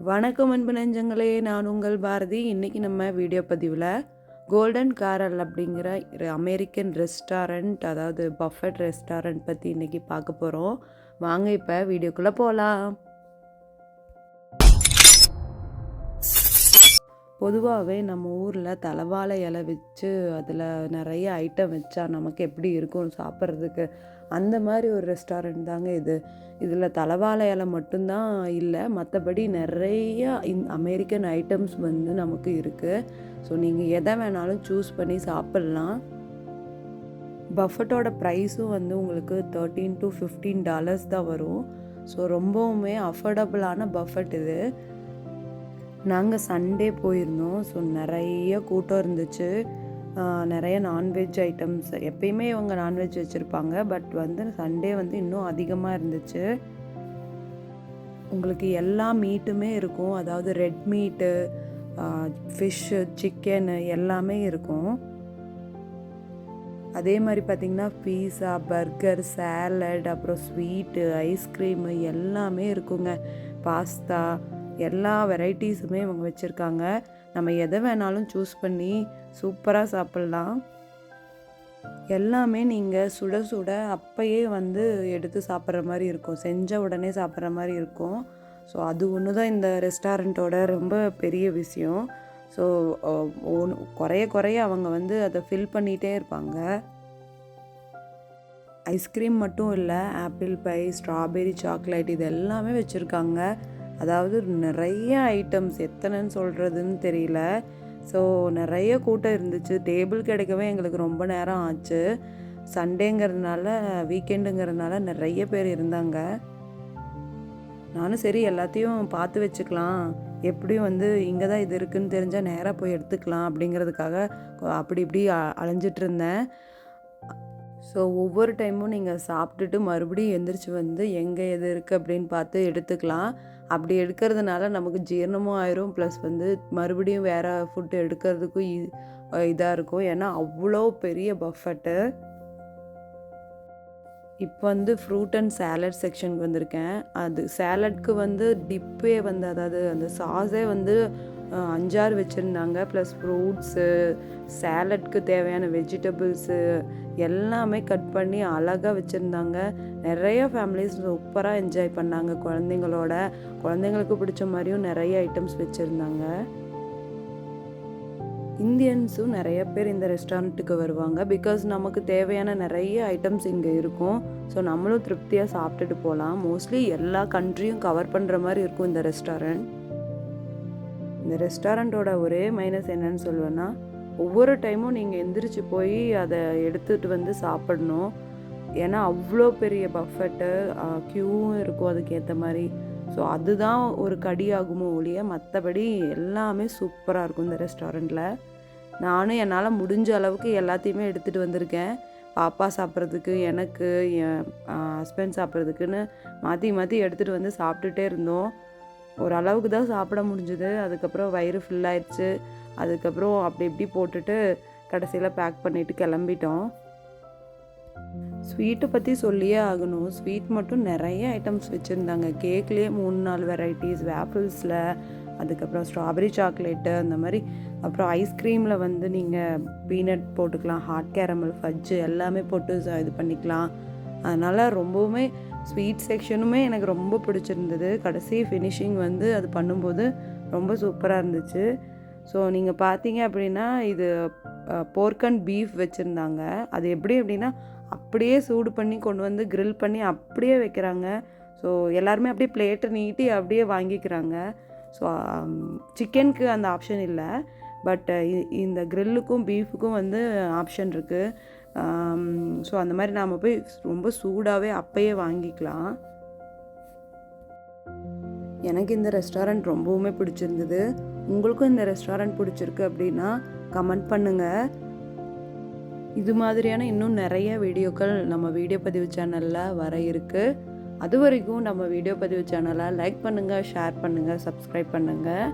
வணக்கம் அன்பு நெஞ்சங்களே நான் உங்கள் பாரதி. இன்றைக்கி நம்ம வீடியோ பதிவில் கோல்டன் காரல் அப்படிங்கிற அமெரிக்கன் ரெஸ்டாரண்ட் அதாவது பஃபட் ரெஸ்டாரண்ட் பற்றி இன்றைக்கி பார்க்க போகிறோம் வாங்க இப்போ வீடியோக்குள்ளே போகலாம் பொதுவாகவே நம்ம ஊரில் தலைவாழை இலை வச்சு அதில் நிறைய ஐட்டம் வச்சா நமக்கு எப்படி இருக்கும் சாப்பிட்றதுக்கு? அந்த மாதிரி ஒரு ரெஸ்டாரண்ட் தாங்க இது. இதில் தலவாழை இலை மட்டும்தான் இல்லை மற்றபடி நிறையா இந் அமெரிக்கன் ஐட்டம்ஸ் வந்து நமக்கு இருக்குது ஸோ நீங்கள் எதை வேணாலும் சூஸ் பண்ணி சாப்பிட்லாம். பஃபட்டோட ப்ரைஸும் வந்து உங்களுக்கு தேர்ட்டீன் டு ஃபிஃப்டீன் டாலர்ஸ் தான் வரும். ஸோ ரொம்பவுமே அஃபோர்டபுளான பஃபட் இது. நாங்கள் சண்டே போயிருந்தோம். ஸோ நிறைய கூட்டம் இருந்துச்சு. நிறைய நான்வெஜ் ஐட்டம்ஸ் எப்பயுமே இவங்க நான்வெஜ் வச்சுருப்பாங்க. பட் வந்து சண்டே வந்து இன்னும் அதிகமாக இருந்துச்சு. உங்களுக்கு எல்லா மீட்டுமே இருக்கும். அதாவது ரெட் மீட்டு ஃபிஷ்ஷு சிக்கனு எல்லாமே இருக்கும். அதே மாதிரி பார்த்திங்கன்னா பீஸா பர்கர் சேலட் அப்புறம் ஸ்வீட்டு ஐஸ்கிரீமு எல்லாமே இருக்குங்க. பாஸ்தா எல்லா வெரைட்டிஸுமே இவங்க வச்சுருக்காங்க. நம்ம எதை வேணாலும் சூஸ் பண்ணி சூப்பராக சாப்பிட்லாம். எல்லாமே நீங்கள் சுட சுட அப்பயே வந்து எடுத்து சாப்பிட்ற மாதிரி இருக்கும். செஞ்ச உடனே சாப்பிட்ற மாதிரி இருக்கும். ஸோ அது ஒன்று தான் இந்த ரெஸ்டாரண்ட்டோட ரொம்ப பெரிய விஷயம். ஸோ குறைய குறைய அவங்க வந்து அதை ஃபில் பண்ணிகிட்டே இருப்பாங்க. ஐஸ்கிரீம் மட்டும் இல்லை ஆப்பிள் பை ஸ்ட்ராபெரி சாக்லேட் இது எல்லாமே வச்சுருக்காங்க. அதாவது நிறைய ஐட்டம்ஸ் எத்தனைன்னு சொல்கிறதுன்னு தெரியல. ஸோ நிறைய கூட்டம் இருந்துச்சு. டேபிள் கிடைக்கவே எங்களுக்கு ரொம்ப நேரம் ஆச்சு. சண்டேங்கிறதுனால வீக்கெண்டுங்கிறதுனால நிறைய பேர் இருந்தாங்க. நானும் சரி எல்லாத்தையும் பார்த்து வச்சுக்கலாம். எப்படியும் வந்து இங்கே தான் இது இருக்குன்னு தெரிஞ்சால் நேராக போய் எடுத்துக்கலாம் அப்படிங்கிறதுக்காக அப்படி இப்படி அ- அலைஞ்சிட்டு இருந்தேன். ஸோ ஒவ்வொரு டைமும் நீங்கள் சாப்பிட்டுட்டு மறுபடியும் எந்திரிச்சு வந்து எங்கே எது இருக்குது அப்படின்னு பார்த்து எடுத்துக்கலாம். அப்படி எடுக்கிறதுனால நமக்கு ஜீரணமும் ஆயிரும். ப்ளஸ் வந்து மறுபடியும் வேறு ஃபுட்டு எடுக்கிறதுக்கும் இதாக இருக்கும். ஏன்னா அவ்வளோ பெரிய பஃபட்டு இப்போ வந்து ஃப்ரூட் அண்ட் சேலட் செக்ஷனுக்கு வந்திருக்கேன். அது சேலட்க்கு வந்து டிப்பே வந்து அதாவது அந்த சாஸே வந்து அஞ்சாறு வச்சுருந்தாங்க. ப்ளஸ் ஃப்ரூட்ஸு சேலட்க்கு தேவையான வெஜிடபிள்ஸு எல்லாமே கட் பண்ணி அழகாக வச்சுருந்தாங்க. நிறைய ஃபேமிலிஸ் சூப்பராக என்ஜாய் பண்ணாங்க குழந்தைங்களோட. குழந்தைங்களுக்கு பிடிச்ச மாதிரியும் நிறைய ஐட்டம்ஸ் வச்சுருந்தாங்க. இந்தியன்ஸும் நிறைய பேர் இந்த ரெஸ்டாரண்ட்டுக்கு வருவாங்க. பிகாஸ் நமக்கு தேவையான நிறைய ஐட்டம்ஸ் இங்கே இருக்கும். ஸோ நம்மளும் திருப்தியாக சாப்பிட்டுட்டு போகலாம் மோஸ்ட்லி எல்லா கண்ட்ரியும் கவர் பண்ணுற மாதிரி இருக்கும் இந்த ரெஸ்டாரண்ட் இந்த ரெஸ்டாரண்ட்டோட ஒரே மைனஸ் என்னன்னு சொல்லுவேன்னா ஒவ்வொரு டைமும் நீங்கள் எந்திரிச்சு போய் அதை எடுத்துகிட்டு வந்து சாப்பிடணும். ஏன்னா அவ்வளோ பெரிய பஃபெட்டு க்யூவும் இருக்கும் அதுக்கேற்ற மாதிரி. ஸோ அதுதான் ஒரு கடி ஆகுமோ ஒழிய மற்றபடி எல்லாமே சூப்பராக இருக்கும் இந்த ரெஸ்டாரண்ட்டில் நானும் என்னால் முடிஞ்ச அளவுக்கு எல்லாத்தையுமே எடுத்துகிட்டு வந்திருக்கேன். பாப்பா சாப்பிட்றதுக்கு எனக்கு என் ஹஸ்பண்ட் சாப்பிட்றதுக்குன்னு மாற்றி மாற்றி எடுத்துகிட்டு வந்து சாப்பிட்டுட்டே இருந்தோம். ஓரளவுக்கு தான் சாப்பிட முடிஞ்சுது. அதுக்கப்புறம் வயிறு ஃபில் அதுக்கப்புறம் அப்படி இப்படி போட்டுட்டு கடைசியில் பேக் பண்ணிவிட்டு கிளம்பிட்டோம். ஸ்வீட்டை பற்றி சொல்லியே ஆகணும். ஸ்வீட் மட்டும் நிறைய ஐட்டம்ஸ் வச்சுருந்தாங்க. கேக்லேயே மூணு நாலு வெரைட்டிஸ் வேப்பிள்ஸில் அதுக்கப்புறம் ஸ்ட்ராபெரி சாக்லேட்டு அந்த மாதிரி. அப்புறம் ஐஸ்கிரீமில் வந்து நீங்கள் பீனட் போட்டுக்கலாம் ஹாட் கேரமல் ஃபஜ்ஜு எல்லாமே போட்டு இது பண்ணிக்கலாம். அதனால் ரொம்பவுமே ஸ்வீட் செக்ஷனுமே எனக்கு ரொம்ப பிடிச்சிருந்தது. கடைசி ஃபினிஷிங் வந்து அது பண்ணும்போது ரொம்ப சூப்பராக இருந்துச்சு. ஸோ நீங்கள் பார்த்தீங்க அப்படின்னா இது போர்க் அண்ட் பீஃப் வச்சுருந்தாங்க. அது எப்படி அப்படின்னா அப்படியே சூடு பண்ணி கொண்டு வந்து க்ரில் பண்ணி அப்படியே வைக்கிறாங்க. ஸோ எல்லாருமே அப்படியே பிளேட்டை நீட்டி அப்படியே வாங்கிக்கிறாங்க. ஸோ சிக்கனுக்கு அந்த ஆப்ஷன் இல்லை. பட் இந்த க்ரில்லுக்கும் பீஃபுக்கும் வந்து ஆப்ஷன் இருக்குது ஸோ அந்த மாதிரி நாம் போய் ரொம்ப சூடாகவே அப்பயே வாங்கிக்கலாம். எனக்கு இந்த ரெஸ்டாரண்ட் ரொம்பவுமே பிடிச்சிருந்தது. உங்களுக்கும் இந்த ரெஸ்டாரண்ட் பிடிச்சிருக்கு அப்படின்னா கமெண்ட் பண்ணுங்கள் இது மாதிரியான இன்னும் நிறைய வீடியோக்கள் நம்ம வீடியோ பதிவு சேனலில் வர இருக்குது அது வரைக்கும் நம்ம வீடியோ பதிவு சேனலை லைக் பண்ணுங்கள் ஷேர் பண்ணுங்கள் சப்ஸ்கிரைப் பண்ணுங்கள்